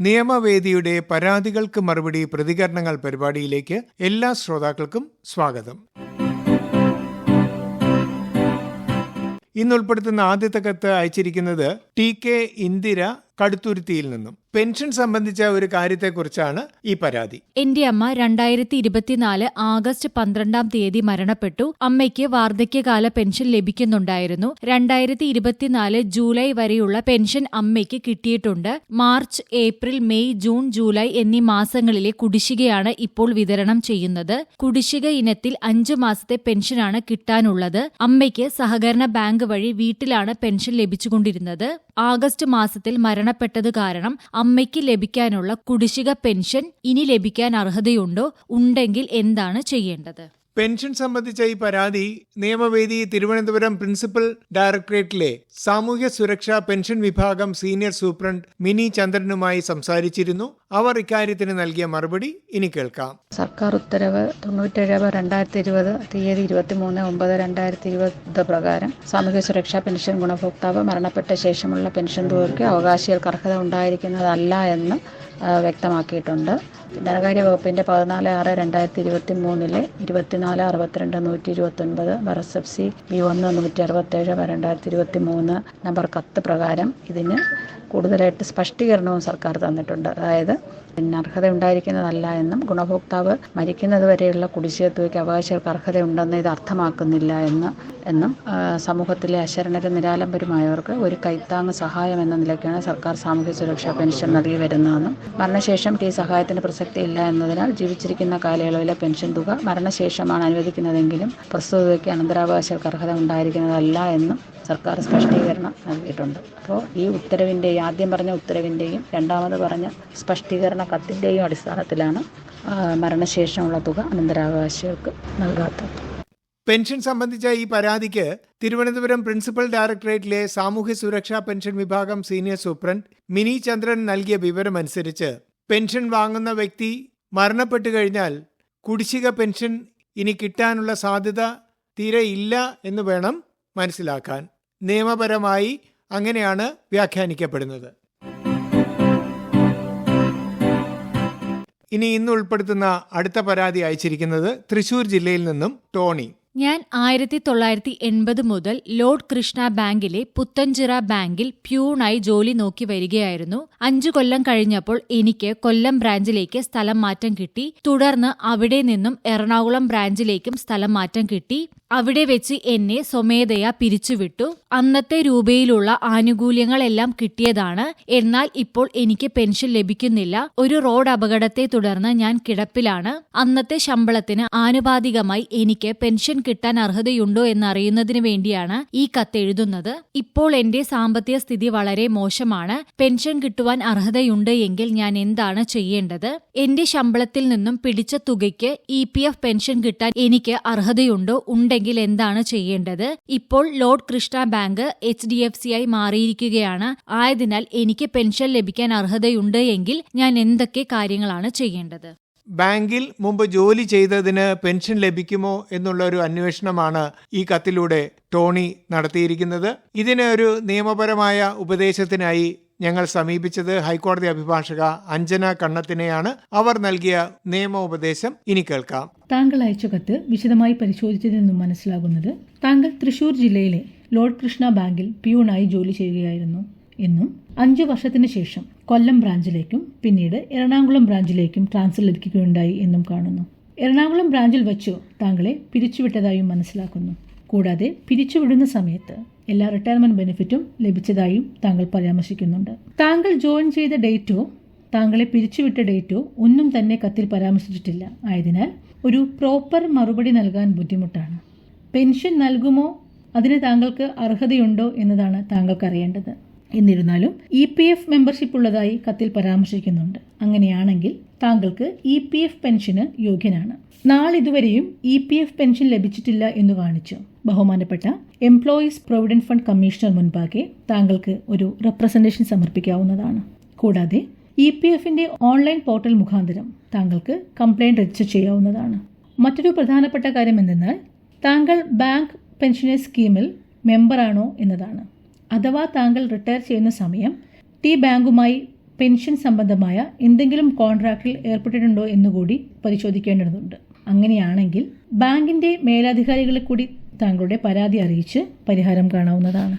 നിയമവേദിയുടെ പരാതികൾക്ക് മറുപടി പ്രതികരണങ്ങൾ പരിപാടിയിലേക്ക് എല്ലാ ശ്രോതാക്കൾക്കും സ്വാഗതം. ഇന്ന് ഉൾപ്പെടുത്തുന്ന ആദ്യത്തെ കത്ത് അയച്ചിരിക്കുന്നത് ടി കെ ഇന്ദിര കടുത്തുരുത്തിയിൽ നിന്നും. പെൻഷൻ സംബന്ധിച്ച ഒരു കാര്യത്തെക്കുറിച്ചാണ് ഈ പരാതി. എന്റെ അമ്മ രണ്ടായിരത്തി ഇരുപത്തിനാല് ആഗസ്റ്റ് പന്ത്രണ്ടാം തീയതി മരണപ്പെട്ടു. അമ്മയ്ക്ക് വാർദ്ധക്യകാല പെൻഷൻ ലഭിക്കുന്നുണ്ടായിരുന്നു. രണ്ടായിരത്തി ഇരുപത്തിനാല് ജൂലൈ വരെയുള്ള പെൻഷൻ അമ്മയ്ക്ക് കിട്ടിയിട്ടുണ്ട്. March April May June July എന്നീ മാസങ്ങളിലെ കുടിശ്ശികയാണ് ഇപ്പോൾ വിതരണം ചെയ്യുന്നത്. കുടിശ്ശിക ഇനത്തിൽ അഞ്ചു മാസത്തെ പെൻഷനാണ് കിട്ടാനുള്ളത്. അമ്മയ്ക്ക് സഹകരണ ബാങ്ക് വഴി വീട്ടിലാണ് പെൻഷൻ ലഭിച്ചുകൊണ്ടിരുന്നത്. ആഗസ്റ്റ് മാസത്തിൽ മരണപ്പെട്ടത് കാരണം അമ്മയ്ക്ക് ലഭിക്കാനുള്ള കുടിശ്ശിക പെൻഷൻ ഇനി ലഭിക്കാൻ അർഹതയുണ്ടോ? ഉണ്ടെങ്കിൽ എന്താണ് ചെയ്യേണ്ടത്? പെൻഷൻ സംബന്ധിച്ച ഈ പരാതി നിയമവേദി തിരുവനന്തപുരം പ്രിൻസിപ്പൽ ഡയറക്ടറേറ്റിലെ സാമൂഹ്യ സുരക്ഷാ പെൻഷൻ വിഭാഗം സീനിയർ സൂപ്രണ്ട് മിനി ചന്ദ്രനുമായി സംസാരിച്ചിരുന്നു. അവർ ഇക്കാര്യത്തിന് നൽകിയ മറുപടി ഇനി കേൾക്കാം. സർക്കാർ ഉത്തരവ് തൊണ്ണൂറ്റേഴ് രണ്ടായിരത്തി ഇരുപത് തീയതി ഇരുപത്തി മൂന്ന് ഒമ്പത് രണ്ടായിരത്തി ഇരുപത് പ്രകാരം സാമൂഹ്യ സുരക്ഷാ പെൻഷൻ ഗുണഭോക്താവ് മരണപ്പെട്ട ശേഷമുള്ള പെൻഷൻ തുകയ്ക്ക് അവകാശികൾക്ക് അർഹത ഉണ്ടായിരിക്കുന്നതല്ല എന്ന് വ്യക്തമാക്കിയിട്ടുണ്ട്. ധനകാര്യ വകുപ്പിന്റെ പതിനാല് ആറ് രണ്ടായിരത്തി ഇരുപത്തി മൂന്നിലെ ഇരുപത്തിനാല് അറുപത്തിരണ്ട് നൂറ്റി ഇരുപത്തൊൻപത് സി ബി ഒന്ന് നൂറ്റി അറുപത്തേഴ് രണ്ടായിരത്തി ഇരുപത്തി മൂന്ന് നമ്പർ കത്ത് പ്രകാരം ഇതിന് കൂടുതലായിട്ട് സ്പഷ്ടീകരണവും സർക്കാർ തന്നിട്ടുണ്ട്. അതായത് പിന്നെ അർഹത ഉണ്ടായിരിക്കുന്നതല്ല എന്നും ഗുണഭോക്താവ് മരിക്കുന്നത് വരെയുള്ള കുടിശ്ശിക അവകാശികൾക്ക് അർഹതയുണ്ടെന്ന് ഇത് അർത്ഥമാക്കുന്നില്ല എന്ന് എന്നും സമൂഹത്തിലെ അശരണരും നിരാലംബരുമായവർക്ക് ഒരു കൈത്താങ് സഹായം എന്ന നിലയ്ക്കാണ് സർക്കാർ സാമൂഹ്യ സുരക്ഷാ പെൻഷൻ നൽകി വരുന്നതെന്നും മരണശേഷം ഈ സഹായത്തിന് പ്രസക്തി ഇല്ല എന്നതിനാൽ ജീവിച്ചിരിക്കുന്ന കാലയളവിലെ പെൻഷൻ തുക മരണശേഷമാണ് അനുവദിക്കുന്നതെങ്കിലും പ്രസ്തുത തുകയ്ക്ക് അനന്തരാവകാശികൾക്ക് അർഹത ഉണ്ടായിരിക്കുന്നതല്ല എന്നും സർക്കാർ സ്പഷ്ടീകരണം നൽകിയിട്ടുണ്ട്. അപ്പോൾ ഈ ഉത്തരവിന്റെ ആദ്യം പറഞ്ഞ ഉത്തരവിന്റെയും രണ്ടാമത് പറഞ്ഞ സ്പഷ്ടീകരണ കത്തിന്റെയും അടിസ്ഥാനത്തിലാണ് മരണശേഷമുള്ള തുക അനന്തരാവകാശികൾക്ക് നൽകാത്തത്. പെൻഷൻ സംബന്ധിച്ച ഈ പരാതിക്ക് തിരുവനന്തപുരം പ്രിൻസിപ്പൽ ഡയറക്ടറേറ്റിലെ സാമൂഹ്യ സുരക്ഷാ പെൻഷൻ വിഭാഗം സീനിയർ സൂപ്രണ്ട് മിനി ചന്ദ്രൻ നൽകിയ വിവരമനുസരിച്ച് പെൻഷൻ വാങ്ങുന്ന വ്യക്തി മരണപ്പെട്ടു കഴിഞ്ഞാൽ കുടിശ്ശിക പെൻഷൻ ഇനി കിട്ടാനുള്ള സാധ്യത തീരെ ഇല്ല എന്ന് വേണം മനസ്സിലാക്കാൻ. നിയമപരമായി അങ്ങനെയാണ് വ്യാഖ്യാനിക്കപ്പെടുന്നത്. ഇനി ഇന്ന് ഉൾപ്പെടുത്തുന്ന അടുത്ത പരാതി അയച്ചിരിക്കുന്നത് തൃശൂർ ജില്ലയിൽ നിന്നും ടോണി. ഞാൻ ആയിരത്തി തൊള്ളായിരത്തി എൺപത് മുതൽ ലോർഡ് കൃഷ്ണ ബാങ്കിലെ പുത്തഞ്ചിറ ബാങ്കിൽ പ്യൂണായി ജോലി നോക്കി വരികയായിരുന്നു. അഞ്ചു കൊല്ലം കഴിഞ്ഞപ്പോൾ എനിക്ക് കൊല്ലം ബ്രാഞ്ചിലേക്ക് സ്ഥലം മാറ്റം കിട്ടി. തുടർന്ന് അവിടെ നിന്നും എറണാകുളം ബ്രാഞ്ചിലേക്കും സ്ഥലം മാറ്റം കിട്ടി. അവിടെ വെച്ച് എന്നെ സ്വമേധയാ പിരിച്ചുവിട്ടു. അന്നത്തെ രൂപയിലുള്ള ആനുകൂല്യങ്ങളെല്ലാം കിട്ടിയതാണ്. എന്നാൽ ഇപ്പോൾ എനിക്ക് പെൻഷൻ ലഭിക്കുന്നില്ല. ഒരു റോഡ് അപകടത്തെ തുടർന്ന് ഞാൻ കിടപ്പിലാണ്. അന്നത്തെ ശമ്പളത്തിന് ആനുപാതികമായി എനിക്ക് പെൻഷൻ കിട്ടാൻ അർഹതയുണ്ടോ എന്നറിയുന്നതിന് വേണ്ടിയാണ് ഈ കത്ത് എഴുതുന്നത്. ഇപ്പോൾ എന്റെ സാമ്പത്തിക സ്ഥിതി വളരെ മോശമാണ്. പെൻഷൻ കിട്ടുവാൻ അർഹതയുണ്ട് എങ്കിൽ ഞാൻ എന്താണ് ചെയ്യേണ്ടത്? എന്റെ ശമ്പളത്തിൽ നിന്നും പിടിച്ച തുകയ്ക്ക് ഇ പെൻഷൻ കിട്ടാൻ എനിക്ക് അർഹതയുണ്ടോ? ഉണ്ടെങ്കിൽ എന്താണ് ചെയ്യേണ്ടത്? ഇപ്പോൾ lord Krishna bank H D F C ആയി മാറിയിരിക്കുകയാണ്. ആയതിനാൽ എനിക്ക് പെൻഷൻ ലഭിക്കാൻ അർഹതയുണ്ട് എങ്കിൽ ഞാൻ എന്തൊക്കെ കാര്യങ്ങളാണ് ചെയ്യേണ്ടത്? ബാങ്കിൽ മുമ്പ് ജോലി ചെയ്തതിന് പെൻഷൻ ലഭിക്കുമോ എന്നുള്ള ഒരു അന്വേഷണമാണ് ഈ കത്തിലൂടെ ടോണി നടത്തിയിരിക്കുന്നത്. ഇതിന് ഒരു നിയമപരമായ ഉപദേശത്തിനായി ഞങ്ങൾ സമീപിച്ചത് ഹൈക്കോടതി അഭിഭാഷക അഞ്ജന കണ്ണത്തിനെയാണ് അവർ നൽകിയ നിയമോപദേശം. ഇനി കേൾക്കാം. താങ്കൾ അയച്ച കത്ത് വിശദമായി പരിശോധിച്ചതിൽ നിന്നും മനസ്സിലാകുന്നത് താങ്കൾ തൃശൂർ ജില്ലയിലെ ലോർഡ് കൃഷ്ണ ബാങ്കിൽ പ്യൂണായി ജോലി ചെയ്യുകയായിരുന്നു. എന്നും അഞ്ചു വർഷത്തിന് ശേഷം കൊല്ലം ബ്രാഞ്ചിലേക്കും പിന്നീട് എറണാകുളം ബ്രാഞ്ചിലേക്കും ട്രാൻസ്ഫർ ലഭിക്കുകയുണ്ടായി എന്നും കാണുന്നു. എറണാകുളം ബ്രാഞ്ചിൽ വച്ചു താങ്കളെ പിരിച്ചുവിട്ടതായും മനസ്സിലാക്കുന്നു. കൂടാതെ പിരിച്ചുവിടുന്ന സമയത്ത് എല്ലാ റിട്ടയർമെന്റ് ബെനിഫിറ്റും ലഭിച്ചതായും താങ്കൾ പരാമർശിക്കുന്നുണ്ട്. താങ്കൾ ജോയിൻ ചെയ്ത ഡേറ്റോ താങ്കളെ പിരിച്ചുവിട്ട ഡേറ്റോ ഒന്നും തന്നെ കത്തിൽ പരാമർശിച്ചിട്ടില്ല. ആയതിനാൽ ഒരു പ്രോപ്പർ മറുപടി നൽകാൻ ബുദ്ധിമുട്ടാണ്. പെൻഷൻ നൽകുമോ? അതിന് താങ്കൾക്ക് അർഹതയുണ്ടോ എന്നതാണ് താങ്കൾക്ക് അറിയേണ്ടത്. എന്നിരുന്നാലും ഇ പി എഫ് മെമ്പർഷിപ്പ് ഉള്ളതായി കത്തിൽ പരാമർശിക്കുന്നുണ്ട്. അങ്ങനെയാണെങ്കിൽ താങ്കൾക്ക് ഇ പി എഫ് പെൻഷന് യോഗ്യനാണ്. നാളിതുവരെയും ഇ പി എഫ് പെൻഷൻ ലഭിച്ചിട്ടില്ല എന്ന് കാണിച്ചു. ബഹുമാനപ്പെട്ട എംപ്ലോയീസ് പ്രൊവിഡന്റ് ഫണ്ട് കമ്മീഷണർ മുൻപാകെ താങ്കൾക്ക് ഒരു റെപ്രസെന്റേഷൻ സമർപ്പിക്കാവുന്നതാണ്. കൂടാതെ ഇ പി എഫിന്റെ ഓൺലൈൻ പോർട്ടൽ മുഖാന്തരം താങ്കൾക്ക് കംപ്ലൈന്റ് രജിസ്റ്റർ ചെയ്യാവുന്നതാണ്. മറ്റൊരു പ്രധാനപ്പെട്ട കാര്യം എന്തെന്നാൽ താങ്കൾ ബാങ്ക് പെൻഷനേഴ്സ് സ്കീമിൽ മെമ്പറാണോ എന്നതാണ്. അഥവാ താങ്കൾ റിട്ടയർ ചെയ്യുന്ന സമയം ടി ബാങ്കുമായി പെൻഷൻ സംബന്ധമായ എന്തെങ്കിലും കോൺട്രാക്റ്റിൽ ഏർപ്പെട്ടിട്ടുണ്ടോ എന്നുകൂടി പരിശോധിക്കേണ്ടതുണ്ട്. അങ്ങനെയാണെങ്കിൽ ബാങ്കിന്റെ മേലധികാരികളെ കൂടി താങ്കളുടെ പരാതി അറിയിച്ച് പരിഹാരം കാണാവുന്നതാണ്.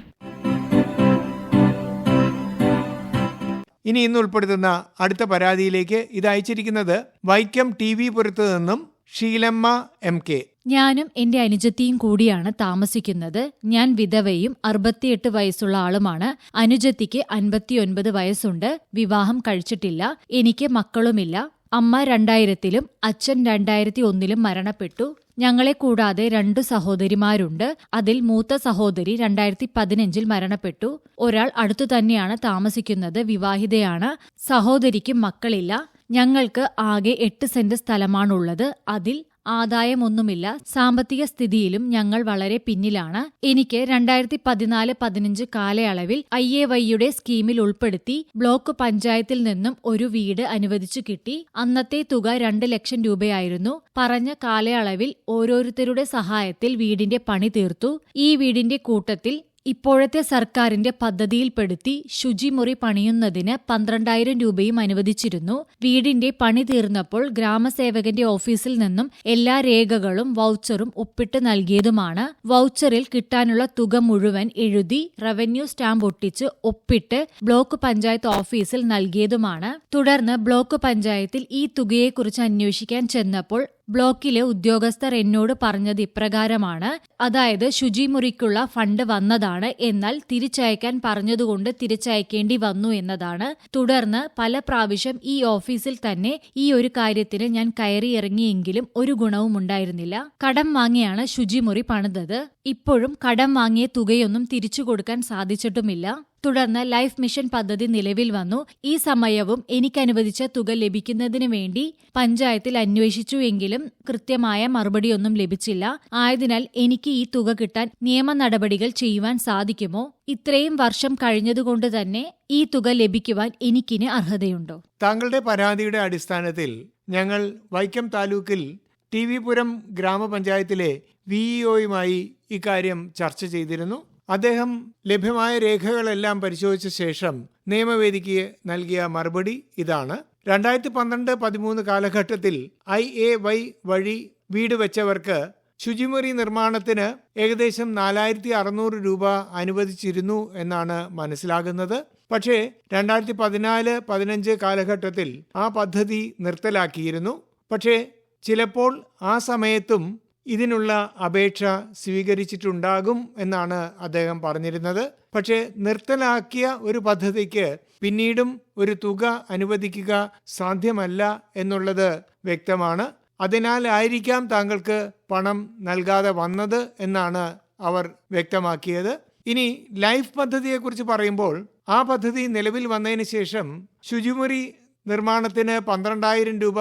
ഇനി ഇന്ന് ഉൾപ്പെടുത്തുന്ന അടുത്ത പരാതിയിലേക്ക് ഇത് അയച്ചിരിക്കുന്നത് വൈക്കം ടി വി പുരത്തു നിന്നും ഷീലമ്മ എം കെ. ഞാനും എന്റെ അനുജത്തിയും കൂടിയാണ് താമസിക്കുന്നത്. ഞാൻ വിധവയും അറുപത്തിയെട്ട് വയസ്സുള്ള ആളുമാണ്. അനുജത്തിക്ക് അൻപത്തിയൊൻപത് വയസ്സുണ്ട്. വിവാഹം കഴിച്ചിട്ടില്ല. എനിക്ക് മക്കളുമില്ല. അമ്മ രണ്ടായിരത്തിലും അച്ഛൻ രണ്ടായിരത്തി ഒന്നിലും മരണപ്പെട്ടു. ഞങ്ങളെ കൂടാതെ രണ്ടു സഹോദരിമാരുണ്ട്. അതിൽ മൂത്ത സഹോദരി രണ്ടായിരത്തി പതിനഞ്ചിൽ മരണപ്പെട്ടു. ഒരാൾ അടുത്തു തന്നെയാണ് താമസിക്കുന്നത്. വിവാഹിതയാണ്. സഹോദരിക്കും മക്കളില്ല. ഞങ്ങൾക്ക് ആകെ എട്ട് സെന്റ് സ്ഥലമാണുള്ളത്. അതിൽ ആദായമൊന്നുമില്ല. സാമ്പത്തിക സ്ഥിതിയിലും ഞങ്ങൾ വളരെ പിന്നിലാണ്. എനിക്ക് രണ്ടായിരത്തി പതിനാല് പതിനഞ്ച് കാലയളവിൽ ഐ എ വൈയുടെ സ്കീമിൽ ഉൾപ്പെടുത്തി ബ്ലോക്ക് പഞ്ചായത്തിൽ നിന്നും ഒരു വീട് അനുവദിച്ചു കിട്ടി. അന്നത്തെ തുക രണ്ട് ലക്ഷം രൂപയായിരുന്നു. പറഞ്ഞ കാലയളവിൽ ഓരോരുത്തരുടെ സഹായത്തിൽ വീടിന്റെ പണി തീർത്തു. ഈ വീടിന്റെ കൂട്ടത്തിൽ ഇപ്പോഴത്തെ സർക്കാരിന്റെ പദ്ധതിയിൽപ്പെടുത്തി ശുചിമുറി പണിയുന്നതിന് പന്ത്രണ്ടായിരം രൂപയും അനുവദിച്ചിരുന്നു. വീടിന്റെ പണി തീർന്നപ്പോൾ ഗ്രാമസേവകന്റെ ഓഫീസിൽ നിന്നും എല്ലാ രേഖകളും വൗച്ചറും ഒപ്പിട്ട് നൽകിയതുമാണ്. വൗച്ചറിൽ കിട്ടാനുള്ള തുക മുഴുവൻ എഴുതി റവന്യൂ സ്റ്റാമ്പ് ഒട്ടിച്ച് ഒപ്പിട്ട് ബ്ലോക്ക് പഞ്ചായത്ത് ഓഫീസിൽ നൽകിയതുമാണ്. തുടർന്ന് ബ്ലോക്ക് പഞ്ചായത്തിൽ ഈ തുകയെക്കുറിച്ച് അന്വേഷിക്കാൻ ചെന്നപ്പോൾ ബ്ലോക്കിലെ ഉദ്യോഗസ്ഥർ എന്നോട് പറഞ്ഞത് ഇപ്രകാരമാണ്. അതായത് ശുചിമുറിക്കുള്ള ഫണ്ട് വന്നതാണ്. എന്നാൽ തിരിച്ചയക്കാൻ പറഞ്ഞതുകൊണ്ട് തിരിച്ചയക്കേണ്ടി വന്നു എന്നതാണ്. തുടർന്ന് പല പ്രാവശ്യം ഈ ഓഫീസിൽ തന്നെ ഈ ഒരു കാര്യത്തിന് ഞാൻ കയറിയിറങ്ങിയെങ്കിലും ഒരു ഗുണവും ഉണ്ടായിരുന്നില്ല. കടം വാങ്ങിയാണ് ശുചിമുറി പണിതത്. ഇപ്പോഴും കടം വാങ്ങിയ തുകയൊന്നും തിരിച്ചു കൊടുക്കാൻ സാധിച്ചിട്ടുമില്ല. തുടർന്ന് ലൈഫ് മിഷൻ പദ്ധതി നിലവിൽ വന്നു. ഈ സമയവും എനിക്ക് അനുവദിച്ച തുക ലഭിക്കുന്നതിന് വേണ്ടി പഞ്ചായത്തിൽ അന്വേഷിച്ചു എങ്കിലും കൃത്യമായ മറുപടിയൊന്നും ലഭിച്ചില്ല. ആയതിനാൽ എനിക്ക് ഈ തുക കിട്ടാൻ നിയമ നടപടികൾ ചെയ്യുവാൻ സാധിക്കുമോ? ഇത്രയും വർഷം കഴിഞ്ഞതുകൊണ്ട് തന്നെ ഈ തുക ലഭിക്കുവാൻ എനിക്കിന് അർഹതയുണ്ടോ? താങ്കളുടെ പരാതിയുടെ അടിസ്ഥാനത്തിൽ ഞങ്ങൾ വൈക്കം താലൂക്കിൽ ടി വി പുരം ഗ്രാമപഞ്ചായത്തിലെ വിഇഒയുമായി ഇക്കാര്യം ചർച്ച ചെയ്തിരുന്നു. അദ്ദേഹം ലഭ്യമായ രേഖകളെല്ലാം പരിശോധിച്ച ശേഷം നിയമവേദിക്ക് നൽകിയ മറുപടി ഇതാണ്. രണ്ടായിരത്തി പന്ത്രണ്ട് പതിമൂന്ന് കാലഘട്ടത്തിൽ ഐ എ വൈ വഴി വീട് വെച്ചവർക്ക് ശുചിമുറി നിർമ്മാണത്തിന് ഏകദേശം നാലായിരത്തി അറുന്നൂറ് രൂപ അനുവദിച്ചിരുന്നു എന്നാണ് മനസ്സിലാകുന്നത്. പക്ഷേ രണ്ടായിരത്തി പതിനാല് പതിനഞ്ച് കാലഘട്ടത്തിൽ ആ പദ്ധതി നിർത്തലാക്കിയിരുന്നു. പക്ഷേ ചിലപ്പോൾ ആ സമയത്തും ഇതിനുള്ള അപേക്ഷ സ്വീകരിച്ചിട്ടുണ്ടാകും എന്നാണ് അദ്ദേഹം പറഞ്ഞിരുന്നത്. പക്ഷേ നിർത്തലാക്കിയ ഒരു പദ്ധതിക്ക് പിന്നീടും ഒരു തുക അനുവദിക്കുക സാധ്യമല്ല എന്നുള്ളത് വ്യക്തമാണ്. അതിനാലായിരിക്കാം താങ്കൾക്ക് പണം നൽകാതെ വന്നത് എന്നാണ് അവർ വ്യക്തമാക്കിയത്. ഇനി ലൈഫ് പദ്ധതിയെക്കുറിച്ച് പറയുമ്പോൾ ആ പദ്ധതി നിലവിൽ വന്നതിന് ശേഷം ശുചിമുറി നിർമ്മാണത്തിന് പന്ത്രണ്ടായിരം രൂപ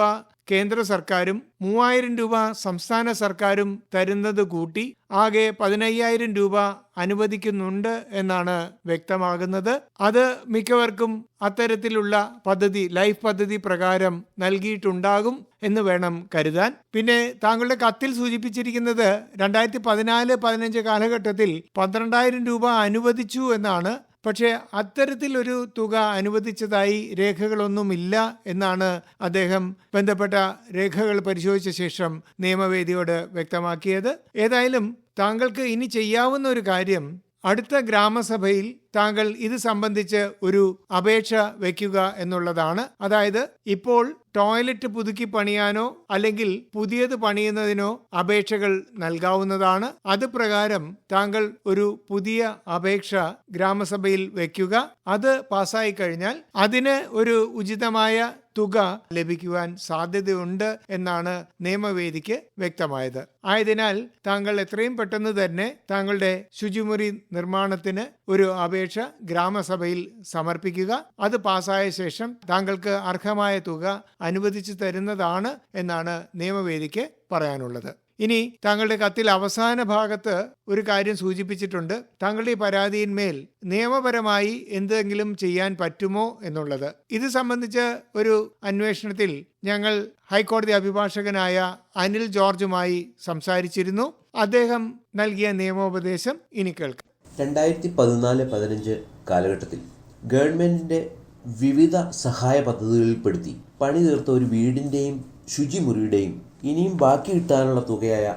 കേന്ദ്ര സർക്കാരും മൂവായിരം രൂപ സംസ്ഥാന സർക്കാരും തരുന്നത് കൂട്ടി ആകെ പതിനയ്യായിരം രൂപ അനുവദിക്കുന്നുണ്ട് എന്നാണ് വ്യക്തമാകുന്നത്. അത് മിക്കവർക്കും അത്തരത്തിലുള്ള പദ്ധതി ലൈഫ് പദ്ധതി പ്രകാരം നൽകിയിട്ടുണ്ടാകും എന്ന് വേണം കരുതാൻ. പിന്നെ താങ്കളുടെ കത്തിൽ സൂചിപ്പിച്ചിരിക്കുന്നത് രണ്ടായിരത്തി പതിനാല് പതിനഞ്ച് കാലഘട്ടത്തിൽ പന്ത്രണ്ടായിരം രൂപ അനുവദിച്ചു എന്നാണ് പക്ഷേ അത്തരത്തിലൊരു തുക അനുവദിച്ചതായി രേഖകളൊന്നുമില്ല എന്നാണ് അദ്ദേഹം ബന്ധപ്പെട്ട രേഖകൾ പരിശോധിച്ച ശേഷം നിയമവേദിയോട് വ്യക്തമാക്കിയത്. ഏതായാലും താങ്കൾക്ക് ഇനി ചെയ്യാവുന്ന ഒരു കാര്യം അടുത്ത ഗ്രാമസഭയിൽ താങ്കൾ ഇത് സംബന്ധിച്ച് ഒരു അപേക്ഷ വയ്ക്കുക എന്നുള്ളതാണ്. അതായത് ഇപ്പോൾ ടോയ്ലറ്റ് പുതുക്കി പണിയാനോ അല്ലെങ്കിൽ പുതിയത് പണിയുന്നതിനോ അപേക്ഷകൾ നൽകാവുന്നതാണ്. അത് പ്രകാരം താങ്കൾ ഒരു പുതിയ അപേക്ഷ ഗ്രാമസഭയിൽ വയ്ക്കുക അത് പാസ്സായി കഴിഞ്ഞാൽ അതിന് ഒരു ഉചിതമായ തുക ലഭിക്കുവാൻ സാധ്യതയുണ്ട് എന്നാണ് നിയമവേദിക്ക് വ്യക്തമായത്. ആയതിനാൽ താങ്കൾ എത്രയും പെട്ടെന്ന് തന്നെ താങ്കളുടെ ശുചിമുറി നിർമ്മാണത്തിന് ഒരു അപേക്ഷ ഗ്രാമസഭയിൽ സമർപ്പിക്കുക. അത് പാസായ ശേഷം താങ്കൾക്ക് അർഹമായ തുക അനുവദിച്ചു തരുന്നതാണ് എന്നാണ് നിയമവേദിക്ക് പറയാനുള്ളത്. ഇനി താങ്കളുടെ കത്തിൽ അവസാന ഭാഗത്ത് ഒരു കാര്യം സൂചിപ്പിച്ചിട്ടുണ്ട്. താങ്കളുടെ ഈ പരാതിയിന്മേൽ നിയമപരമായി എന്തെങ്കിലും ചെയ്യാൻ പറ്റുമോ എന്നുള്ളത്. ഇത് സംബന്ധിച്ച് ഒരു അന്വേഷണത്തിൽ ഞങ്ങൾ ഹൈക്കോടതി അഭിഭാഷകനായ അനിൽ ജോർജുമായി സംസാരിച്ചിരുന്നു. അദ്ദേഹം നൽകിയ നിയമോപദേശം ഇനി കേൾക്കാം. രണ്ടായിരത്തി പതിനാല് പതിനഞ്ച് കാലഘട്ടത്തിൽ ഗവൺമെന്റിന്റെ വിവിധ സഹായ പദ്ധതികളിൽപ്പെടുത്തി പണി തീർത്ത ഒരു വീടിന്റെയും ശുചിമുറിയുടെയും ഇനിയും ബാക്കി കിട്ടാനുള്ള തുകയായ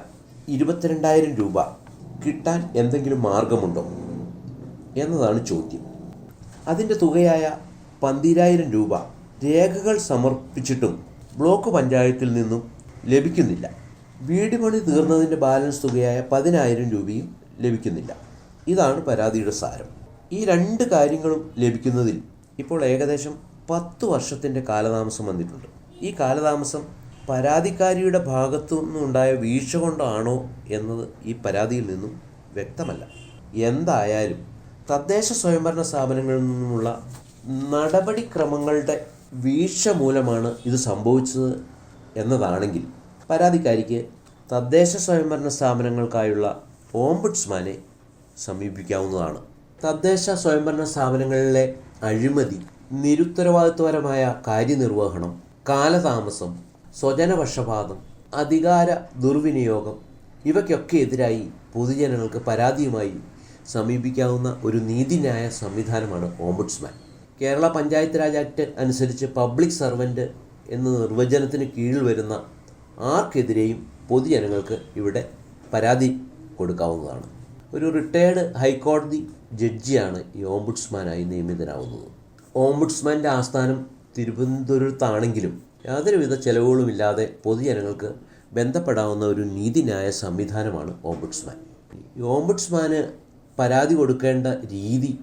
ഇരുപത്തിരണ്ടായിരം രൂപ കിട്ടാൻ എന്തെങ്കിലും മാർഗമുണ്ടോ എന്നതാണ് ചോദ്യം. അതിന്റെ തുകയായ പന്തിരായിരം രൂപ രേഖകൾ സമർപ്പിച്ചിട്ടും ബ്ലോക്ക് പഞ്ചായത്തിൽ നിന്നും ലഭിക്കുന്നില്ല. വീട് പണി തീർന്നതിന്റെ ബാലൻസ് തുകയായ പതിനായിരം രൂപയും ലഭിക്കുന്നില്ല. ഇതാണ് പരാതിയുടെ സാരം. ഈ രണ്ട് കാര്യങ്ങളും ലഭിക്കുന്നതിൽ ഇപ്പോൾ ഏകദേശം പത്ത് വർഷത്തിന്റെ കാലതാമസം വന്നിട്ടുണ്ട്. ഈ കാലതാമസം പരാതിക്കാരിയുടെ ഭാഗത്തു നിന്നുണ്ടായ വീഴ്ച കൊണ്ടാണോ എന്നത് ഈ പരാതിയിൽ നിന്നും വ്യക്തമല്ല. എന്തായാലും തദ്ദേശ സ്വയംഭരണ സ്ഥാപനങ്ങളിൽ നിന്നുമുള്ള നടപടിക്രമങ്ങളുടെ വീഴ്ച മൂലമാണ് ഇത് സംഭവിച്ചത് എന്നതാണെങ്കിൽ പരാതിക്കാരിക്ക് തദ്ദേശ സ്വയംഭരണ സ്ഥാപനങ്ങൾക്കായുള്ള ഓംബുഡ്സ്മാനെ സമീപിക്കാവുന്നതാണ്. തദ്ദേശ സ്വയംഭരണ സ്ഥാപനങ്ങളിലെ അഴിമതി നിരുത്തരവാദിത്വപരമായ കാര്യനിർവഹണം കാലതാമസം സ്വജനപക്ഷപാതം അധികാര ദുർവിനിയോഗം ഇവയ്ക്കൊക്കെ എതിരായി പൊതുജനങ്ങൾക്ക് പരാതിയുമായി സമീപിക്കാവുന്ന ഒരു നീതിന്യായ സംവിധാനമാണ് ഓംബുഡ്സ്മാൻ. കേരള പഞ്ചായത്ത് രാജ് ആക്ട് അനുസരിച്ച് പബ്ലിക് സർവന്റ് എന്ന നിർവചനത്തിന് കീഴിൽ വരുന്ന ആർക്കെതിരെയും പൊതുജനങ്ങൾക്ക് ഇവിടെ പരാതി കൊടുക്കാവുന്നതാണ്. ഒരു റിട്ടയേർഡ് ഹൈക്കോടതി ജഡ്ജിയാണ് ഈ ഓംബുഡ്സ്മാനായി നിയമിതനാവുന്നത്. ഓംബുഡ്സ്മാന്റെ ആസ്ഥാനം തിരുവനന്തപുരത്താണെങ്കിലും യാതൊരുവിധ ചെലവുകളുമില്ലാതെ പൊതുജനങ്ങൾക്ക് ബന്ധപ്പെടാവുന്ന ഒരു നീതിന്യായ സംവിധാനമാണ് ഓംബുഡ്സ്മാൻ ഈ ഓംബുഡ്സ്മാന് പരാതി കൊടുക്കേണ്ട രീതി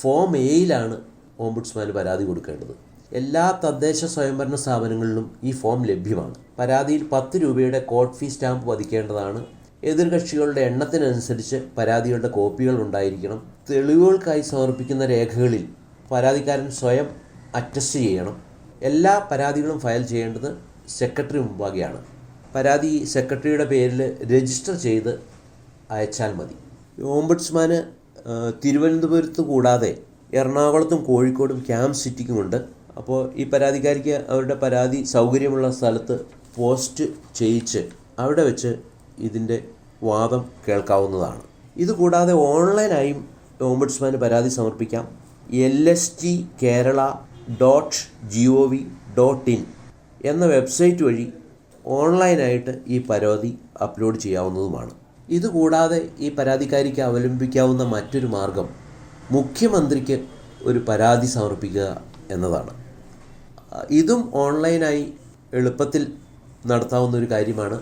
ഫോം എയിലാണ് ഓംബുഡ്സ്മാന് പരാതി കൊടുക്കേണ്ടത്. എല്ലാ തദ്ദേശ സ്വയംഭരണ സ്ഥാപനങ്ങളിലും ഈ ഫോം ലഭ്യമാണ്. പരാതിയിൽ പത്ത് രൂപയുടെ കോർട്ട് ഫീ സ്റ്റാമ്പ് പതിക്കേണ്ടതാണ് എതിർകക്ഷികളുടെ എണ്ണത്തിനനുസരിച്ച് പരാതികളുടെ കോപ്പികൾ ഉണ്ടായിരിക്കണം. തെളിവുകൾക്കായി സമർപ്പിക്കുന്ന രേഖകളിൽ പരാതിക്കാരൻ സ്വയം അറ്റസ്റ്റ് ചെയ്യണം. എല്ലാ പരാതികളും ഫയൽ ചെയ്യേണ്ടത് സെക്രട്ടറി മുമ്പാകെയാണ്. പരാതി സെക്രട്ടറിയുടെ പേരിൽ രജിസ്റ്റർ ചെയ്ത് അയച്ചാൽ മതി. ഓംബുഡ്സ്മാന് തിരുവനന്തപുരത്ത് കൂടാതെ എറണാകുളത്തും കോഴിക്കോടും ക്യാമ്പ് സിറ്റിക്കുമുണ്ട്. അപ്പോൾ ഈ പരാതിക്കാരിക്ക് അവരുടെ പരാതി സൗകര്യമുള്ള സ്ഥലത്ത് പോസ്റ്റ് ചെയ്യിച്ച് അവിടെ വെച്ച് ഇതിന്റെ വാദം കേൾക്കാവുന്നതാണ്. ഇതുകൂടാതെ ഓൺലൈനായും ഓംബുഡ്സ്മാന് പരാതി സമർപ്പിക്കാം. L S T Kerala dot G O V dot in എന്ന വെബ്സൈറ്റ് വഴി ഓൺലൈനായിട്ട് ഈ പരാതി അപ്ലോഡ് ചെയ്യാവുന്നതുമാണ്. ഇതുകൂടാതെ ഈ പരാതിക്കാരിക്ക് അവലംബിക്കാവുന്ന മറ്റൊരു മാർഗം മുഖ്യമന്ത്രിക്ക് ഒരു പരാതി സമർപ്പിക്കുക എന്നതാണ്. ഇതും ഓൺലൈനായി എളുപ്പത്തിൽ നടത്താവുന്ന ഒരു കാര്യമാണ്.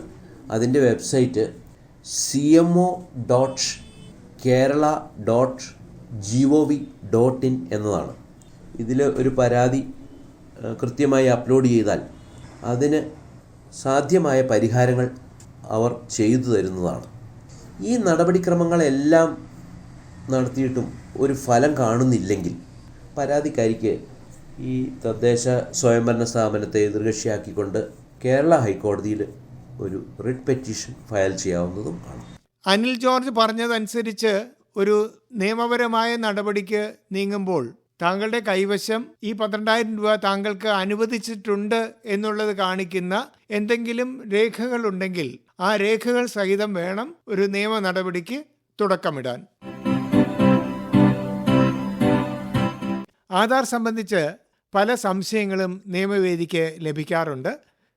അതിന്റെ website C M O dot Kerala dot G O V dot in എന്നതാണ്. ഇതിൽ ഒരു പരാതി കൃത്യമായി അപ്ലോഡ് ചെയ്താൽ അതിന് സാധ്യമായ പരിഹാരങ്ങൾ അവർ ചെയ്തു തരുന്നതാണ്. ഈ നടപടിക്രമങ്ങളെല്ലാം നടത്തിയിട്ടും ഒരു ഫലം കാണുന്നില്ലെങ്കിൽ പരാതിക്കാരിക്ക് ഈ തദ്ദേശ സ്വയംഭരണ സ്ഥാപനത്തെ എതിർകക്ഷിയാക്കിക്കൊണ്ട് കേരള ഹൈക്കോടതിയിൽ ഒരു റിട്ട് പെറ്റീഷൻ ഫയൽ ചെയ്യാവുന്നതും ആണ്. അനിൽ ജോർജ് പറഞ്ഞതനുസരിച്ച് ഒരു നിയമപരമായ നടപടിക്ക് നീങ്ങുമ്പോൾ താങ്കളുടെ കൈവശം ഈ പന്ത്രണ്ടായിരം രൂപ താങ്കൾക്ക് അനുവദിച്ചിട്ടുണ്ട് എന്നുള്ളത് കാണിക്കുന്ന എന്തെങ്കിലും രേഖകൾ ഉണ്ടെങ്കിൽ ആ രേഖകൾ സഹിതം വേണം ഒരു നിയമ നടപടിക്ക് തുടക്കമിടാൻ. ആധാർ സംബന്ധിച്ച് പല സംശയങ്ങളും നിയമവേദിക്ക് ലഭിക്കാറുണ്ട്.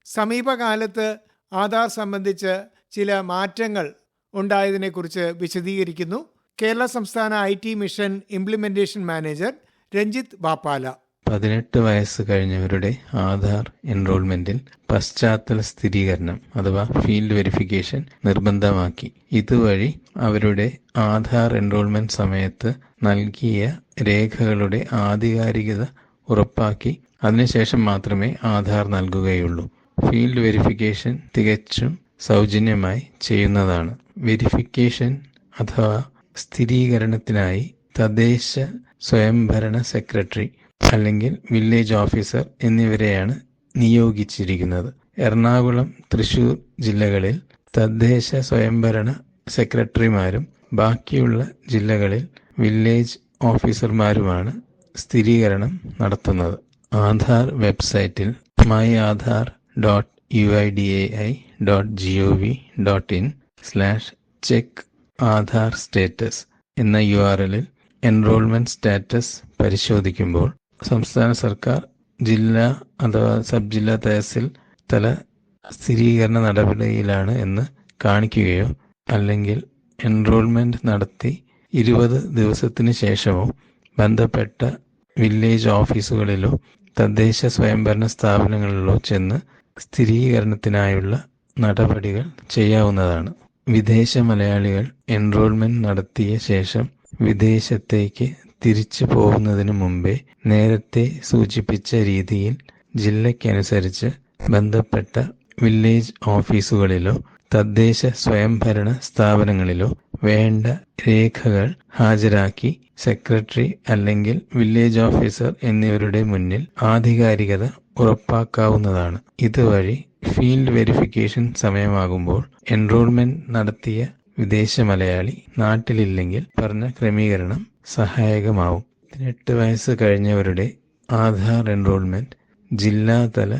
സമീപകാലത്ത് ആധാർ സംബന്ധിച്ച് ചില മാറ്റങ്ങൾ ഉണ്ടായതിനെക്കുറിച്ച് വിശദീകരിക്കുന്നു. കേരള സംസ്ഥാന I T mission implementation manager Ranjith Bappala. പതിനെട്ട് വയസ്സ് കഴിഞ്ഞവരുടെ ആധാർ എൻറോൾമെന്റിൽ പശ്ചാത്തല സ്ഥിരീകരണം അഥവാ ഫീൽഡ് വെരിഫിക്കേഷൻ നിർബന്ധമാക്കി. ഇതുവഴി അവരുടെ ആധാർ എൻറോൾമെന്റ് സമയത്ത് നൽകിയ രേഖകളുടെ ആധികാരികത ഉറപ്പാക്കി. അതിനുശേഷം മാത്രമേ ആധാർ നൽകുകയുള്ളൂ. ഫീൽഡ് വെരിഫിക്കേഷൻ തികച്ചും സൗജന്യമായി ചെയ്യുന്നതാണ്. വെരിഫിക്കേഷൻ അഥവാ സ്ഥിരീകരണത്തിനായി തദ്ദേശ സ്വയംഭരണ സെക്രട്ടറി അല്ലെങ്കിൽ വില്ലേജ് ഓഫീസർ എന്നിവരെയാണ് നിയോഗിച്ചിരിക്കുന്നത്. എറണാകുളം തൃശൂർ ജില്ലകളിൽ തദ്ദേശ സ്വയംഭരണ സെക്രട്ടറിമാരും ബാക്കിയുള്ള ജില്ലകളിൽ വില്ലേജ് ഓഫീസർമാരുമാണ് സ്ഥിരീകരണം നടത്തുന്നത്. ആധാർ വെബ്സൈറ്റിൽ my Aadhaar dot U I D A I dot G O V dot in slash check Aadhaar status എന്ന യു ആർ എല്ലിൽ എൻറോൾമെന്റ് സ്റ്റാറ്റസ് പരിശോധിക്കുമ്പോൾ സംസ്ഥാന സർക്കാർ ജില്ലാ അഥവാ സബ് ജില്ലാ തഹസിൽ തല സ്ഥിരീകരണ നടപടിയിലാണ് എന്ന് കാണിക്കുകയോ അല്ലെങ്കിൽ എൻറോൾമെന്റ് നടത്തി ഇരുപത് ദിവസത്തിന് ശേഷമോ ബന്ധപ്പെട്ട വില്ലേജ് ഓഫീസുകളിലോ തദ്ദേശ സ്വയംഭരണ സ്ഥാപനങ്ങളിലോ ചെന്ന് സ്ഥിരീകരണത്തിനായുള്ള നടപടികൾ ചെയ്യാവുന്നതാണ്. വിദേശ മലയാളികൾ എൻറോൾമെന്റ് നടത്തിയ ശേഷം വിദേശത്തേക്ക് തിരിച്ചു പോകുന്നതിന് മുമ്പേ നേരത്തെ സൂചിപ്പിച്ച രീതിയിൽ ജില്ലയ്ക്കനുസരിച്ച് ബന്ധപ്പെട്ട വില്ലേജ് ഓഫീസുകളിലോ തദ്ദേശ സ്വയംഭരണ സ്ഥാപനങ്ങളിലോ വേണ്ട രേഖകൾ ഹാജരാക്കി സെക്രട്ടറി അല്ലെങ്കിൽ വില്ലേജ് ഓഫീസർ എന്നിവരുടെ മുന്നിൽ ആധികാരികത ഉറപ്പാക്കാവുന്നതാണ്. ഇതുവഴി ഫീൽഡ് വെരിഫിക്കേഷൻ സമയമാകുമ്പോൾ എൻറോൾമെന്റ് നടത്തിയ വിദേശ മലയാളി നാട്ടിലില്ലെങ്കിൽ പറഞ്ഞ ക്രമീകരണം സഹായകമാവും. പതിനെട്ട് വയസ്സ് കഴിഞ്ഞവരുടെ ആധാർ എൻറോൾമെന്റ് ജില്ലാതല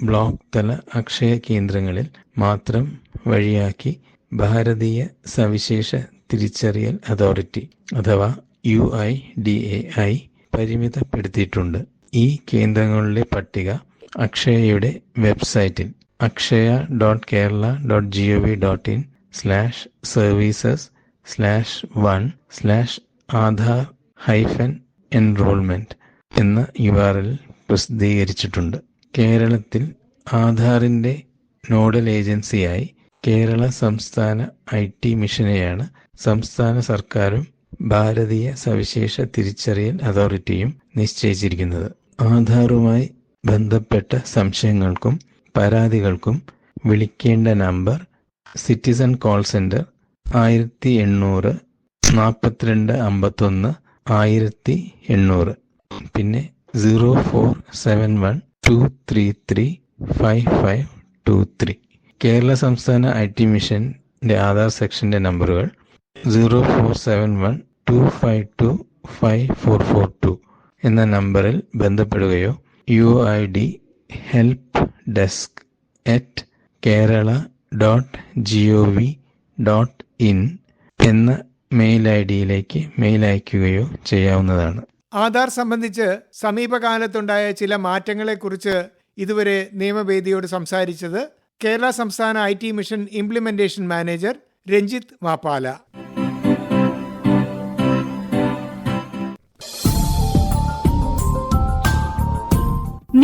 ബ്ലോക്ക് തല അക്ഷയ കേന്ദ്രങ്ങളിൽ മാത്രം വഴിയാക്കി ഭാരതീയ സവിശേഷ തിരിച്ചറിയൽ അതോറിറ്റി അഥവാ U I D A I പരിമിതപ്പെടുത്തിയിട്ടുണ്ട്. ഈ കേന്ദ്രങ്ങളുടെ പട്ടിക അക്ഷയയുടെ വെബ്സൈറ്റിൽ Akshaya dot Kerala dot G O V dot in slash services slash one slash Aadhaar hyphen enrolment എന്ന യു ആർ എൽ പ്രസിദ്ധീകരിച്ചിട്ടുണ്ട്. കേരളത്തിൽ ആധാറിന്റെ നോഡൽ ഏജൻസിയായി കേരള സംസ്ഥാന ഐ ടി മിഷനെയാണ് സംസ്ഥാന സർക്കാരും ഭാരതീയ സവിശേഷ തിരിച്ചറിയൽ അതോറിറ്റിയും നിശ്ചയിച്ചിരിക്കുന്നത്. ആധാറുമായി ബന്ധപ്പെട്ട സംശയങ്ങൾക്കും പരാതികൾക്കും വിളിക്കേണ്ട നമ്പർ സിറ്റിസൺ കോൾ സെന്റർ ആയിരത്തി എണ്ണൂറ് നാൽപ്പത്തിരണ്ട് അമ്പത്തൊന്ന് ആയിരത്തി എണ്ണൂറ് പിന്നെ zero four seven one two three three five five two three. Kerala സംസ്ഥാന ഐ ടി മിഷന്റെ ആധാർ സെക്ഷന്റെ നമ്പറുകൾ zero four seven one two five two five four four two എന്ന നമ്പറിൽ ബന്ധപ്പെടുകയോ U I D help desk at Kerala dot G O V dot in എന്ന mail I ഡിയിലേക്ക് mail അയക്കുകയോ ചെയ്യാവുന്നതാണ്. ആധാർ സംബന്ധിച്ച് സമീപകാലത്തുണ്ടായ ചില മാറ്റങ്ങളെക്കുറിച്ച് ഇതുവരെ നിയമവേദിയോട് സംസാരിച്ചത് കേരള സംസ്ഥാന I mission implementation manager Ranjith Mappala.